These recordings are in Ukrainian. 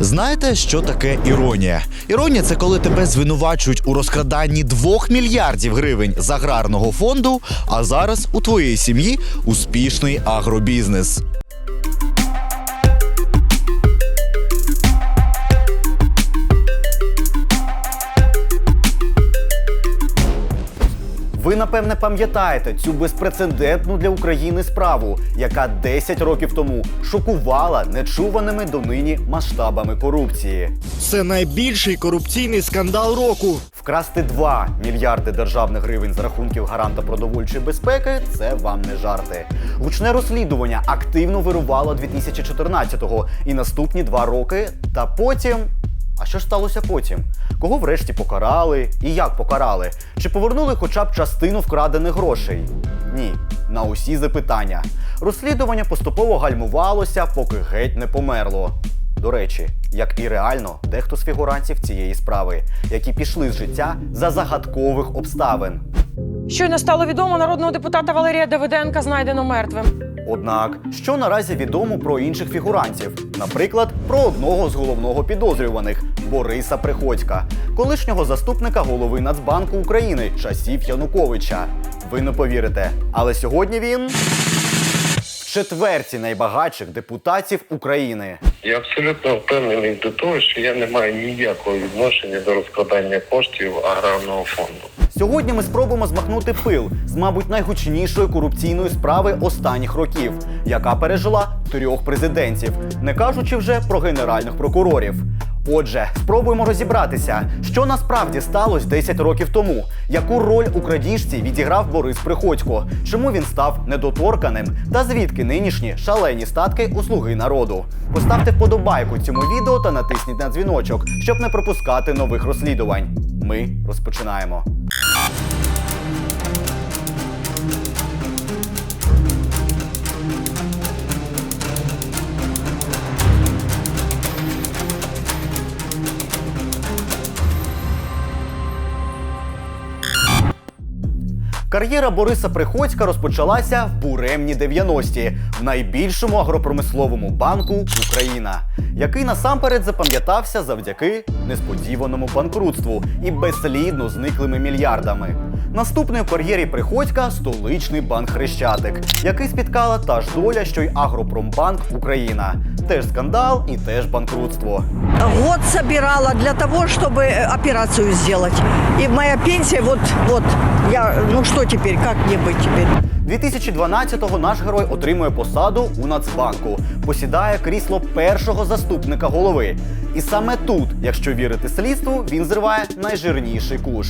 Знаєте, що таке іронія? Іронія це коли тебе звинувачують у розкраданні 2 мільярдів гривень з аграрного фонду, а зараз у твоїй сім'ї успішний агробізнес. Напевне пам'ятаєте цю безпрецедентну для України справу, яка 10 років тому шокувала нечуваними донині масштабами корупції. Це найбільший корупційний скандал року. Вкрасти 2 мільярди державних гривень з рахунків гаранта продовольчої безпеки це вам не жарти. Гучне розслідування активно вирувало 2014-го і наступні два роки. Та потім. А що ж сталося потім? Кого врешті покарали і як покарали? Чи повернули хоча б частину вкрадених грошей? Ні, на усі запитання. Розслідування поступово гальмувалося, поки геть не померло. До речі, як і реально дехто з фігурантів цієї справи, які пішли з життя за загадкових обставин. Щойно стало відомо народного депутата Валерія Давиденка знайдено мертвим. Однак, що наразі відомо про інших фігурантів, наприклад, про одного з головного підозрюваних Бориса Приходька, колишнього заступника голови Нацбанку України часів Януковича. Ви не повірите, але сьогодні він четверті найбагатших депутатів України. Я абсолютно впевнений до того, що я не маю ніякого відношення до розкладання коштів аграрного фонду. Сьогодні ми спробуємо змахнути пил з, мабуть, найгучнішої корупційної справи останніх років, яка пережила трьох президентів, не кажучи вже про генеральних прокурорів. Отже, спробуємо розібратися, що насправді сталося 10 років тому, яку роль у крадіжці відіграв Борис Приходько, чому він став недоторканим, та звідки нинішні шалені статки у слуги народу. Поставте вподобайку цьому відео та натисніть на дзвіночок, щоб не пропускати нових розслідувань. Ми розпочинаємо. Кар'єра Бориса Приходька розпочалася в буремні 90-ті в найбільшому агропромисловому банку Україна, який насамперед запам'ятався завдяки несподіваному банкрутству і безслідно зниклими мільярдами. Наступною в кар'єрі Приходька столичний банк Хрещатик, який спіткала та ж доля, що й Агропромбанк Україна. Теж скандал і теж банкрутство. Год собирала для того, чтобы э, операцию сделать. И моя пенсия, вот, вот, я, ну что теперь, как мне быть теперь? 2012-го наш герой отримує посаду у Нацбанку, посідає крісло першого заступника голови. І саме тут, якщо вірити слідству, він зриває найжирніший куш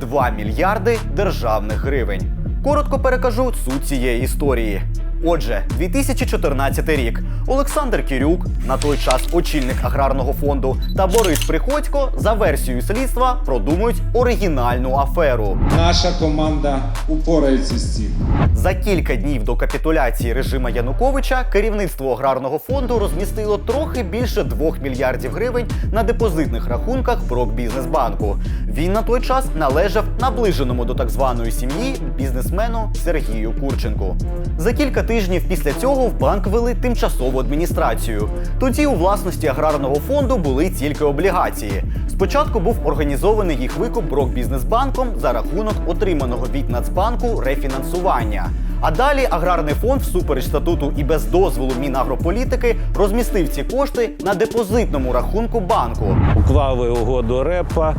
2 мільярди державних гривень. Коротко перекажу суть цієї історії. Отже, 2014 рік Олександр Кірюк, на той час очільник аграрного фонду, та Борис Приходько за версією слідства продумують оригінальну аферу. Наша команда упорається з цим. За кілька днів до капітуляції режима Януковича керівництво аграрного фонду розмістило трохи більше 2 мільярдів гривень на депозитних рахунках Прокбізнесбанку. Він на той час належав наближеному до так званої сім'ї бізнесмену Сергію Курченку. За кілька тижнів після цього в банк вели тимчасову адміністрацію. Тоді у власності аграрного фонду були тільки облігації. Спочатку був організований їх викуп Брокбізнесбанком за рахунок отриманого від Нацбанку рефінансування. А далі аграрний фонд, всупереч статуту і без дозволу Мінагрополітики, розмістив ці кошти на депозитному рахунку банку. Уклали угоду РЕПа,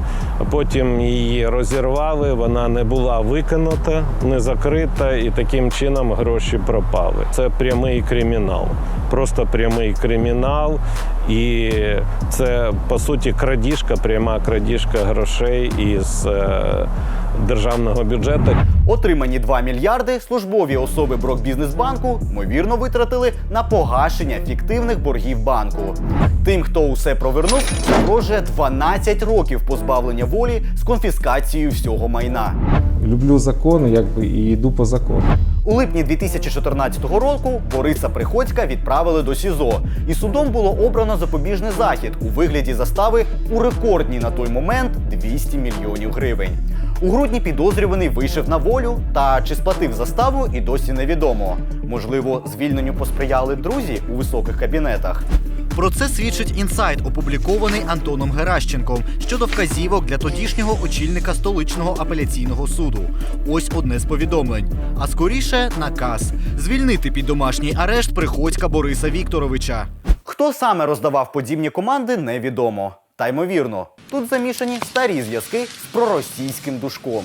потім її розірвали. Вона не була виконана, не закрита, і таким чином гроші пропали. Це прямий кримінал, просто прямий кримінал, і це по суті крадіжка, пряма крадіжка грошей із е, державного бюджету. Отримані 2 мільярди службові особи Брокбізнесбанку ймовірно витратили на погашення фіктивних боргів банку. Тим, хто усе провернув, загрожує 12 років позбавлення волі з конфіскацією всього майна. Люблю закони, якби і йду по закону. У липні 2014 року Бориса Приходька відправили до СІЗО, і судом було обрано запобіжний захід у вигляді застави у рекордній на той момент 200 мільйонів гривень. У грудні підозрюваний вийшов на волю, та чи сплатив заставу і досі невідомо. Можливо, звільненню посприяли друзі у високих кабінетах. Про це свідчить інсайт, опублікований Антоном Геращенком щодо вказівок для тодішнього очільника столичного апеляційного суду. Ось одне з повідомлень. А скоріше наказ звільнити під домашній арешт приходька Бориса Вікторовича. Хто саме роздавав подібні команди, невідомо. Та ймовірно, тут замішані старі зв'язки з проросійським душком.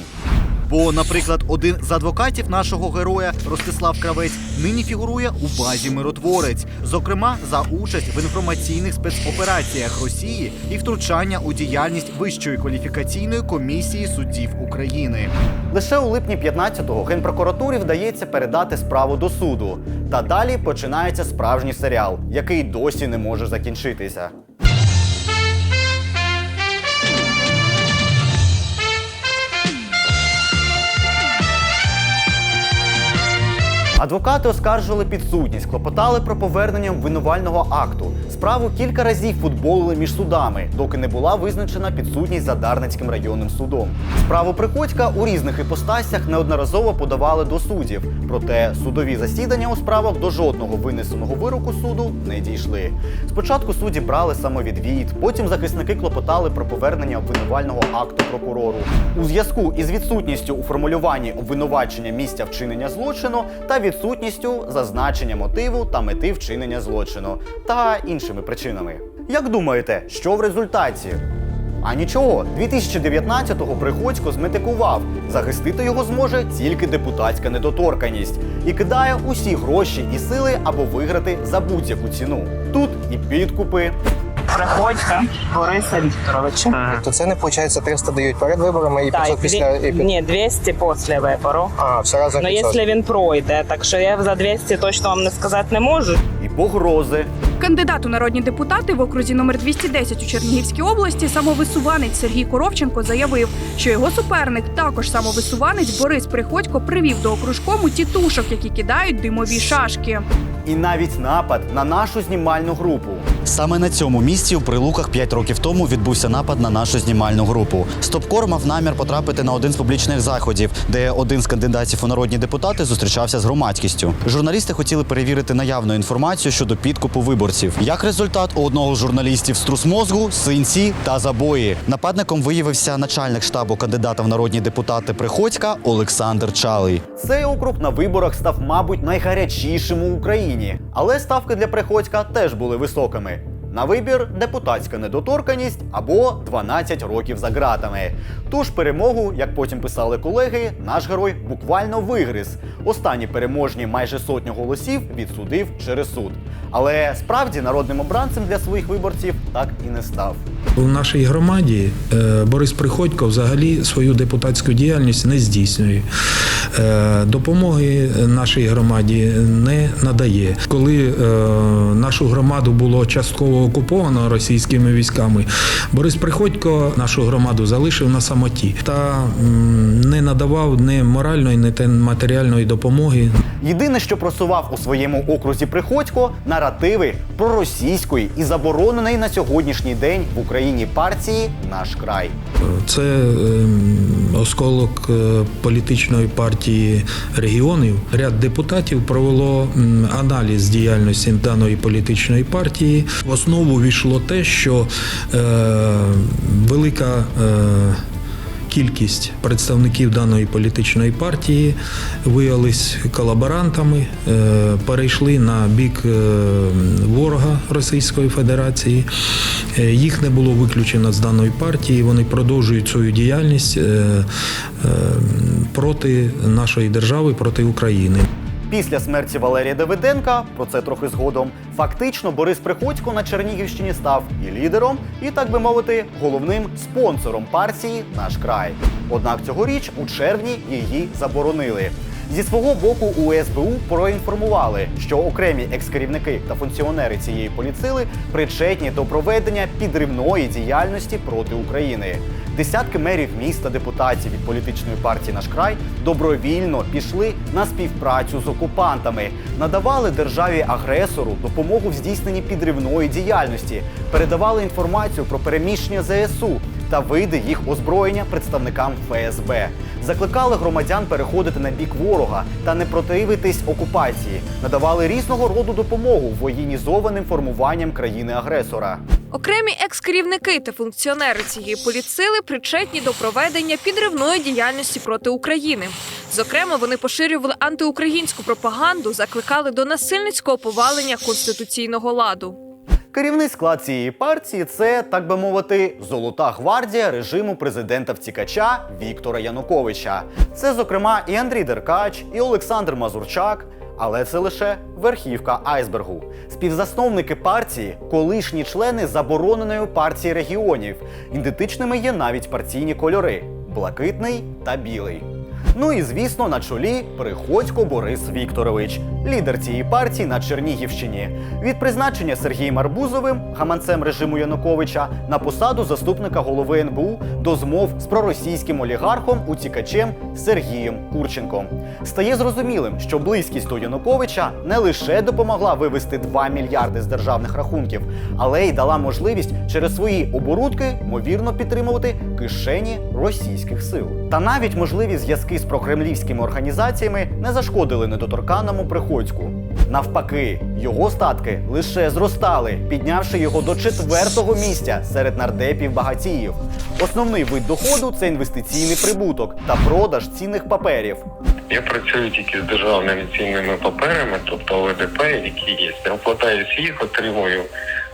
Бо, наприклад, один з адвокатів нашого героя Ростислав Кравець нині фігурує у базі миротворець, зокрема за участь в інформаційних спецопераціях Росії і втручання у діяльність Вищої кваліфікаційної комісії суддів України. Лише у липні 15-го генпрокуратурі вдається передати справу до суду. Та далі починається справжній серіал, який досі не може закінчитися. Адвокати оскаржували підсудність, клопотали про повернення обвинувального акту. Справу кілька разів футболили між судами, доки не була визначена підсудність за Дарницьким районним судом. Справу Приходька у різних іпостасях неодноразово подавали до суддів. Проте судові засідання у справах до жодного винесеного вироку суду не дійшли. Спочатку судді брали самовідвід, потім захисники клопотали про повернення обвинувального акту прокурору. У зв'язку із відсутністю у формулюванні обвинувачення місця вчинення злочину та відсутністю зазначення мотиву та мети вчинення злочину та іншими причинами. Як думаєте, що в результаті? А нічого, 2019-го Приходько зметикував. Захистити його зможе тільки депутатська недоторканість і кидає усі гроші і сили, аби виграти за будь-яку ціну. Тут і підкупи, Приходька Бориса Вікторовича. То це не виходить 300 дають перед виборами і 500 Так, після і під- ні, 200 після вибору. А, все разом Ну, 500. якщо він пройде, так що я за 200 точно вам не сказати не можу. і погрози. Кандидат у народні депутати в окрузі номер 210 у Чернігівській області самовисуванець Сергій Коровченко заявив, що його суперник, також самовисуванець Борис Приходько, привів до окружкому тітушок, які кидають димові шашки. І навіть напад на нашу знімальну групу. Саме на цьому місці у Прилуках 5 років тому відбувся напад на нашу знімальну групу. Стопкор мав намір потрапити на один з публічних заходів, де один з кандидатів у народні депутати зустрічався з громадськістю. Журналісти хотіли перевірити наявну інформацію щодо підкупу виборців. Як результат, у одного з журналістів струс мозгу, синці та забої. Нападником виявився начальник штабу кандидата в народні депутати Приходька Олександр Чалий. Цей округ на виборах став, мабуть, найгарячішим у Україні, але ставки для Приходька теж були високими. На вибір депутатська недоторканість або 12 років за ґратами. Тож перемогу, як потім писали колеги, наш герой буквально вигриз. Останні переможні майже сотню голосів відсудив через суд. Але справді народним обранцем для своїх виборців так і не став. У нашій громаді е, Борис Приходько взагалі свою депутатську діяльність не здійснює. Е, Допомоги нашій громаді не надає. Коли е, нашу громаду було частково окуповано російськими військами, Борис Приходько нашу громаду залишив на самоті та не надавав ні моральної, ні те- матеріальної допомоги. Єдине, що просував у своєму окрузі Приходько, наративи проросійської і забороненої на сьогоднішній день в Україні партії Наш край. Це ем, осколок е, політичної партії регіонів. Ряд депутатів провело аналіз діяльності даної політичної партії. В основу війшло те, що е, велика. Е, Кількість представників даної політичної партії виявились колаборантами, е, перейшли на бік е, ворога Російської Федерації. Е, Їх не було виключено з даної партії. Вони продовжують свою діяльність проти нашої держави, проти України. Після смерті Валерія Давиденка, про це трохи згодом, фактично Борис Приходько на Чернігівщині став і лідером, і так би мовити, головним спонсором партії Наш край. Однак цьогоріч у червні її заборонили. Зі свого боку у СБУ проінформували, що окремі екс-керівники та функціонери цієї поліцили причетні до проведення підривної діяльності проти України. Десятки мерів міст та депутатів від політичної партії Наш край добровільно пішли на співпрацю з окупантами, надавали державі агресору допомогу в здійсненні підривної діяльності, передавали інформацію про переміщення ЗСУ та види їх озброєння представникам ФСБ. Закликали громадян переходити на бік ворога та не противитись окупації, надавали різного роду допомогу воєнізованим формуванням країни-агресора. Окремі екс-керівники та функціонери цієї політсили причетні до проведення підривної діяльності проти України. Зокрема, вони поширювали антиукраїнську пропаганду, закликали до насильницького повалення конституційного ладу. Керівний склад цієї партії це, так би мовити, золота гвардія режиму президента втікача Віктора Януковича. Це, зокрема, і Андрій Деркач, і Олександр Мазурчак. Але це лише верхівка айсбергу. Співзасновники партії, колишні члени забороненої партії регіонів. Ідентичними є навіть партійні кольори блакитний та білий. Ну і звісно, на чолі Приходько Борис Вікторович, лідер цієї партії на Чернігівщині. Від призначення Сергієм Арбузовим, гаманцем режиму Януковича, на посаду заступника голови НБУ до змов з проросійським олігархом утікачем Сергієм Курченком. Стає зрозумілим, що близькість до Януковича не лише допомогла вивести 2 мільярди з державних рахунків, але й дала можливість через свої оборудки ймовірно підтримувати кишені російських сил. Та навіть можливі зв'язки з прокремлівськими організаціями не зашкодили недоторканному приходьку. Навпаки, його статки лише зростали, піднявши його до четвертого місця серед нардепів багатіїв. Основний вид доходу це інвестиційний прибуток та продаж цінних паперів. Я працюю тільки з державними цінними паперами, тобто ОВДП, які є. Я вкладаюсь в їх, отримую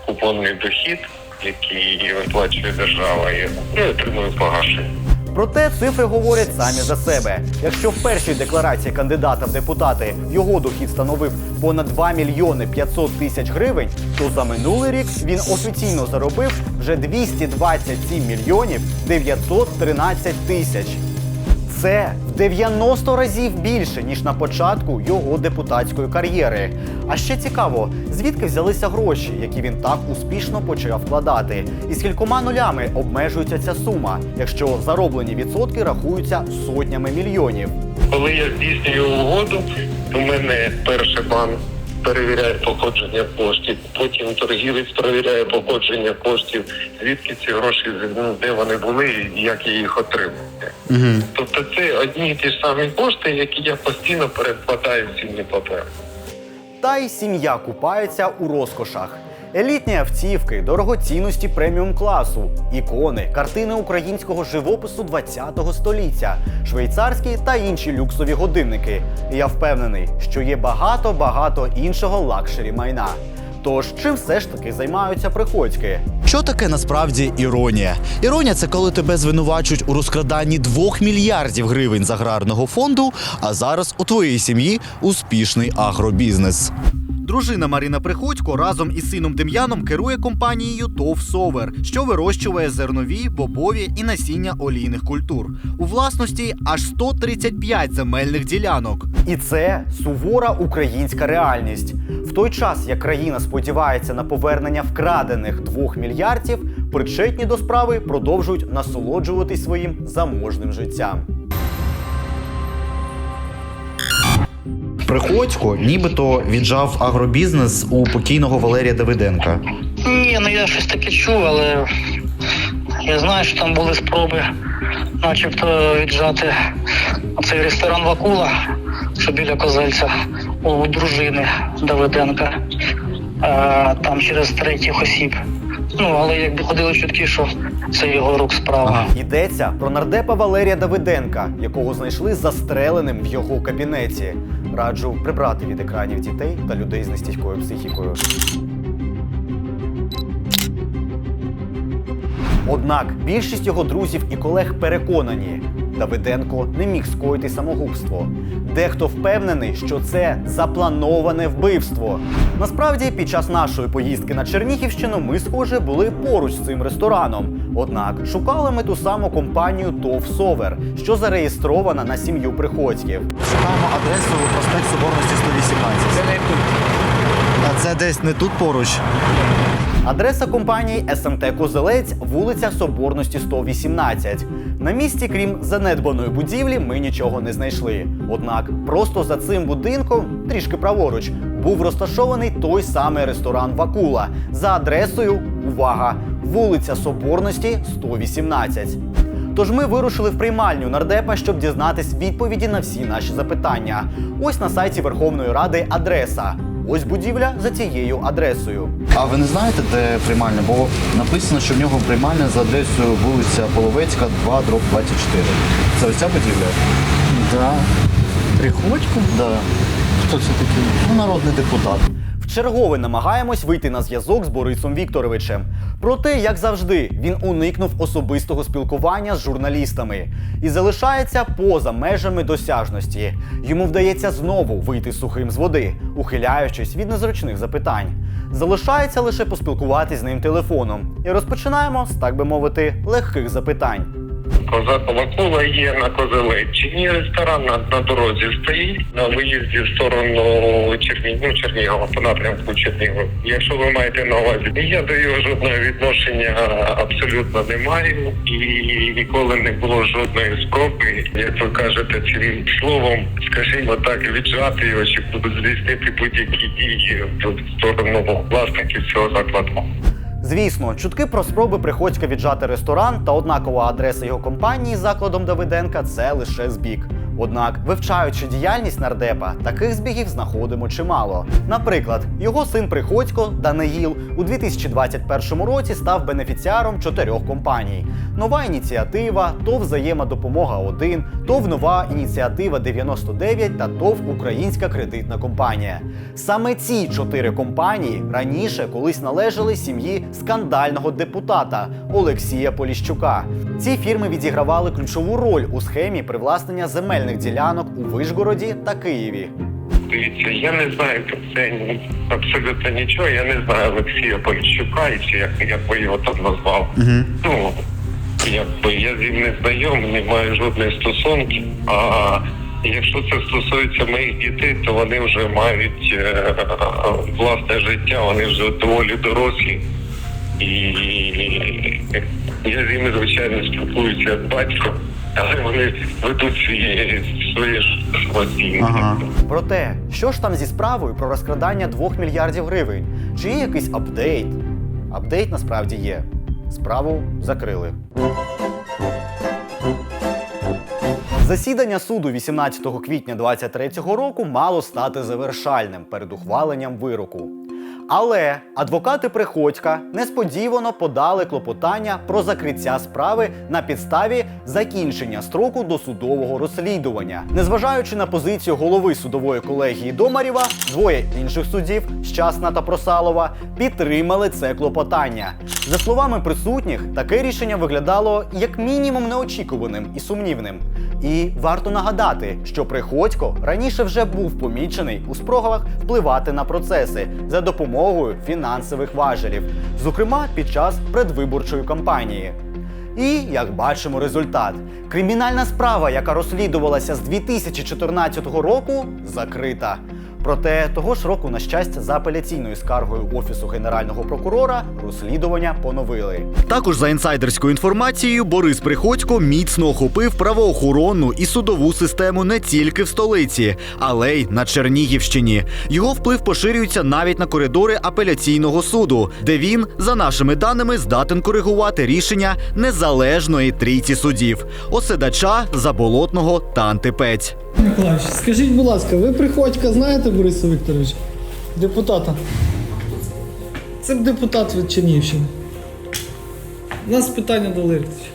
купонний дохід, який виплачує держава, і ну, отримую погашення. Проте цифри говорять самі за себе. Якщо в першій декларації кандидата в депутати його дохід становив понад 2 мільйони 500 тисяч гривень, то за минулий рік він офіційно заробив вже 227 мільйонів 913 тисяч. Це в 90 разів більше, ніж на початку його депутатської кар'єри. А ще цікаво, звідки взялися гроші, які він так успішно почав вкладати, і скількома нулями обмежується ця сума, якщо зароблені відсотки рахуються сотнями мільйонів. Коли я здійснюю угоду, у мене перший банк перевіряє походження коштів, потім торгівець перевіряє походження коштів, звідки ці гроші, ну, де вони були і як я їх отримав. Тобто це одні і ті ж самі кошти, які я постійно перекладаю в цінні папери. Та й сім'я купається у розкошах. Елітні автівки, дорогоцінності преміум класу, ікони, картини українського живопису 20-го століття, швейцарські та інші люксові годинники. І я впевнений, що є багато-багато іншого лакшері майна. Тож чим все ж таки займаються приходьки? Що таке насправді іронія? Іронія це коли тебе звинувачують у розкраданні 2 мільярдів гривень з аграрного фонду, а зараз у твоїй сім'ї успішний агробізнес. Дружина Марина Приходько разом із сином Дем'яном керує компанією ТОВ Совер, що вирощує зернові, бобові і насіння олійних культур. У власності аж 135 земельних ділянок. І це сувора українська реальність. В той час, як країна сподівається на повернення вкрадених 2 мільярдів, причетні до справи продовжують насолоджуватись своїм заможним життям. Приходько, нібито віджав агробізнес у покійного Валерія Давиденка. Ні, ну я щось таке чув, але я знаю, що там були спроби, начебто віджати цей ресторан Вакула, що біля Козельця, у дружини Давиденка, там через третіх осіб. Ну, але якби ходили чутки, що це його рук справа. Йдеться про нардепа Валерія Давиденка, якого знайшли застреленим в його кабінеті. Раджу прибрати від екранів дітей та людей з нестійкою психікою. Однак більшість його друзів і колег переконані, Давиденко не міг скоїти самогубство. Дехто впевнений, що це заплановане вбивство. Насправді, під час нашої поїздки на Чернігівщину ми, схоже, були поруч з цим рестораном. Однак шукали ми ту саму компанію ТОВ Совер, що зареєстрована на сім'ю приходьків. Шукаємо адресу проспект Соборності 118. Це не тут. А це десь не тут поруч. Адреса компанії СМТ Козелець, вулиця Соборності 118. На місці, крім занедбаної будівлі, ми нічого не знайшли. Однак просто за цим будинком, трішки праворуч, був розташований той самий ресторан Вакула за адресою увага! Вулиця Соборності 118. Тож ми вирушили в приймальню нардепа, щоб дізнатись відповіді на всі наші запитання. Ось на сайті Верховної Ради адреса. Ось будівля за цією адресою. А ви не знаєте, де приймальня? Бо написано, що в нього приймальня за адресою вулиця Половецька, 2, дроб 24. Це ось ця будівля? Да. Приходько? Да. Хто це такий? Ну, народний депутат. Вчергове намагаємось вийти на зв'язок з Борисом Вікторовичем. Проте, як завжди, він уникнув особистого спілкування з журналістами і залишається поза межами досяжності. Йому вдається знову вийти сухим з води, ухиляючись від незручних запитань. Залишається лише поспілкуватись з ним телефоном. І розпочинаємо з, так би мовити, легких запитань. Козакова кола є на Козелеччині. Ресторан на, на дорозі стоїть на виїзді в сторону Черні... ну, Чернігова, по напрямку Чернігова. Якщо ви маєте на увазі, я до його жодного відношення абсолютно не маю і ніколи не було жодної спроби, як ви кажете, цим словом, скажімо так, віджати його чи здійснити будь-які дії в сторону власників цього закладу. Звісно, чутки про спроби Приходька віджати ресторан та однакова адреса його компанії з закладом Давиденка це лише збіг. Однак, вивчаючи діяльність нардепа, таких збігів знаходимо чимало. Наприклад, його син Приходько Даниїл у 2021 році став бенефіціаром чотирьох компаній: нова ініціатива, ТОВ Взаємодопомога 1 ТОВ Нова ініціатива 99 та ТОВ Українська кредитна компанія. Саме ці чотири компанії раніше колись належали сім'ї скандального депутата Олексія Поліщука. Ці фірми відігравали ключову роль у схемі привласнення земельних ділянок у Вишгороді та Києві. Дивіться, я не знаю про це абсолютно нічого. Я не знаю Олексія Поліщука, і чи як, як ви його там назвав. Ну, якби я з ним не знайомий, не маю жодних стосунків. А якщо це стосується моїх дітей, то вони вже мають е, власне життя, вони вже доволі дорослі. І я з ними, звичайно, спілкуюся як батько, але вони ведуть свої, своє самостійне. Проте, що ж там зі справою про розкрадання 2 мільярдів гривень? Чи є якийсь апдейт? Апдейт насправді є. Справу закрили. Засідання суду 18 квітня 2023 року мало стати завершальним перед ухваленням вироку. Але адвокати Приходька несподівано подали клопотання про закриття справи на підставі закінчення строку досудового розслідування. Незважаючи на позицію голови судової колегії Домарєва, двоє інших суддів Щасна та Просалова підтримали це клопотання. За словами присутніх, таке рішення виглядало як мінімум неочікуваним і сумнівним. І варто нагадати, що Приходько раніше вже був помічений у спробах впливати на процеси за допомогою фінансових важелів, зокрема під час предвиборчої кампанії. І як бачимо, результат: кримінальна справа, яка розслідувалася з 2014 року, закрита. Проте того ж року, на щастя, за апеляційною скаргою офісу генерального прокурора розслідування поновили. Також за інсайдерською інформацією, Борис Приходько міцно охопив правоохоронну і судову систему не тільки в столиці, але й на Чернігівщині. Його вплив поширюється навіть на коридори апеляційного суду, де він, за нашими даними, здатен коригувати рішення незалежної трійці судів оседача, заболотного та антипець. Миколаївич, скажіть, будь ласка, ви Приходька знаєте Бориса Вікторовича? Депутата. Це депутат від Чернігівщини. У нас питання до Лиртича.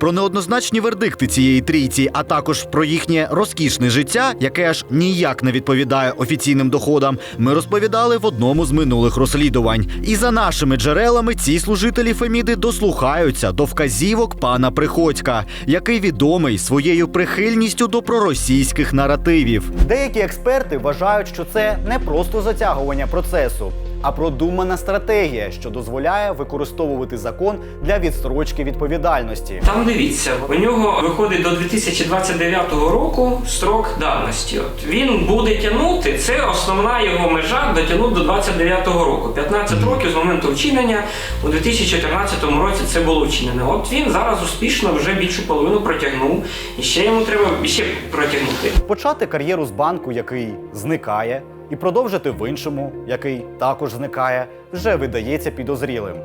Про неоднозначні вердикти цієї трійці, а також про їхнє розкішне життя, яке аж ніяк не відповідає офіційним доходам, ми розповідали в одному з минулих розслідувань. І за нашими джерелами ці служителі Феміди дослухаються до вказівок пана Приходька, який відомий своєю прихильністю до проросійських наративів. Деякі експерти вважають, що це не просто затягування процесу. А продумана стратегія, що дозволяє використовувати закон для відстрочки відповідальності. Там дивіться, у нього виходить до 2029 року строк давності. От він буде тягнути. Це основна його межа дотягнути до 29-го року. 15 років з моменту вчинення у 2014 році це було вчинено. От він зараз успішно вже більшу половину протягнув, і ще йому треба ще протягнути. Почати кар'єру з банку, який зникає, і продовжити в іншому, який також зникає, вже видається підозрілим.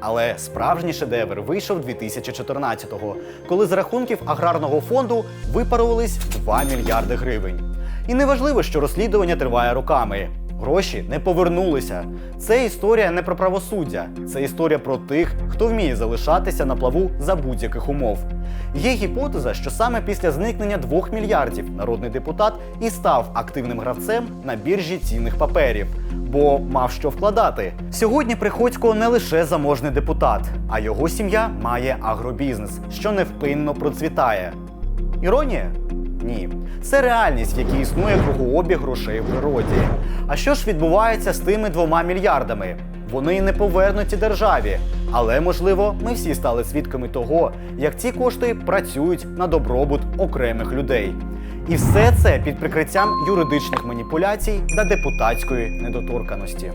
Але справжній шедевр вийшов 2014-го, коли з рахунків аграрного фонду випарувались 2 мільярди гривень. І неважливо, що розслідування триває роками. Гроші не повернулися. Це історія не про правосуддя, це історія про тих, хто вміє залишатися на плаву за будь-яких умов. Є гіпотеза, що саме після зникнення 2 мільярдів народний депутат і став активним гравцем на біржі цінних паперів, бо мав що вкладати. Сьогодні Приходько не лише заможний депутат, а його сім'я має агробізнес, що невпинно процвітає. Іронія? Ні. Це реальність, в якій існує кругообіг грошей в природі. А що ж відбувається з тими двома мільярдами? Вони не повернуті державі. Але можливо, ми всі стали свідками того, як ці кошти працюють на добробут окремих людей. І все це під прикриттям юридичних маніпуляцій та депутатської недоторканості.